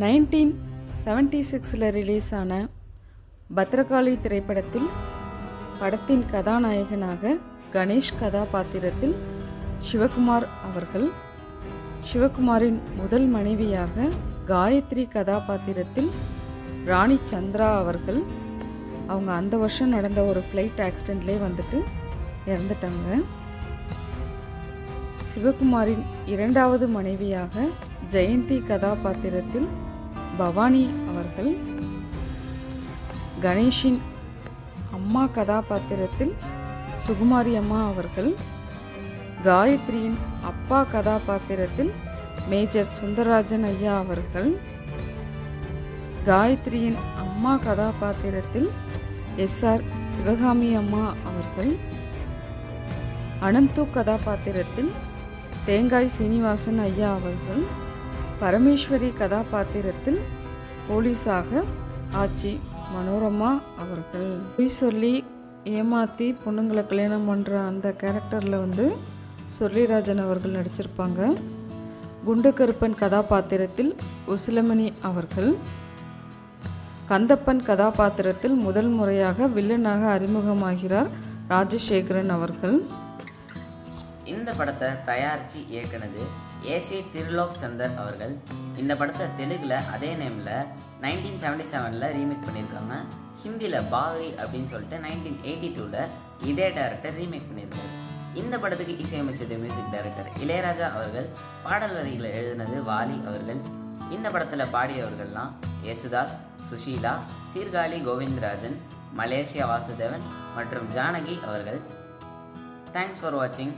Nineteen seventy சிக்ஸில் release ஆன பத்ரகாளி திரைப்படத்தில் படத்தின் கதாநாயகனாக கணேஷ் கதாபாத்திரத்தில் சிவகுமார் அவர்கள் சிவகுமாரின் முதல் மனைவியாக காயத்ரி கதாபாத்திரத்தில் ராணி சந்திரா அவர்கள். அவங்க அந்த வருஷம் நடந்த ஒரு ஃப்ளைட் ஆக்சிடெண்ட்லேயே வந்துட்டு இறந்துட்டாங்க. சிவகுமாரின் இரண்டாவது மனைவியாக ஜெயந்தி கதாபாத்திரத்தில் பவானி அவர்கள் கணேஷின் அம்மா கதாபாத்திரத்தில் சுகுமாரி அம்மா அவர்கள் காயத்ரியின் அப்பா கதாபாத்திரத்தில் மேஜர் சுந்தரராஜன் ஐயா அவர்கள் காயத்ரியின் அம்மா கதாபாத்திரத்தில் எஸ்ஆர் சிவகாமி அம்மா அவர்கள் அனந்து கதாபாத்திரத்தில் தேங்காய் சீனிவாசன் ஐயா அவர்கள் பரமேஸ்வரி கதாபாத்திரத்தில் போலீஸாக ஆச்சி மனோரமா அவர்கள். பொய் சொல்லி ஏமாற்றி பொண்ணுங்களை கல்யாணம் பண்ணுற அந்த கேரக்டரில் வந்து சொர்லிராஜன் அவர்கள் நடிச்சிருப்பாங்க. குண்டு கருப்பன் கதாபாத்திரத்தில் உசிலமணி அவர்கள். கந்தப்பன் கதாபாத்திரத்தில் முதல் முறையாக வில்லனாக அறிமுகமாகிறார் ராஜசேகரன் அவர்கள். இந்த படத்தை தயாரித்து இயக்குனது ஏசி திருலோக் சந்தர் அவர்கள். இந்த படத்தை தெலுங்கில் அதே நேமில் நைன்டீன் செவன்டி செவனில் ரீமேக் பண்ணியிருக்காங்க. ஹிந்தியில் பாகரி அப்படின்னு சொல்லிட்டு நைன்டீன் எயிட்டி டூவில் இதே டேரக்டர் ரீமேக் பண்ணியிருக்காரு. இந்த படத்துக்கு இசையமைச்சது மியூசிக் டைரக்டர் இளையராஜா அவர்கள் பாடல் வரிகளை எழுதினது வாலி அவர்கள். இந்த படத்தில் பாடியவர்கள்லாம் யேசுதாஸ் சுஷீலா சீர்காழி கோவிந்தராஜன் மலேசியா வாசுதேவன் மற்றும் ஜானகி அவர்கள். தேங்க்ஸ் ஃபார் வாட்சிங்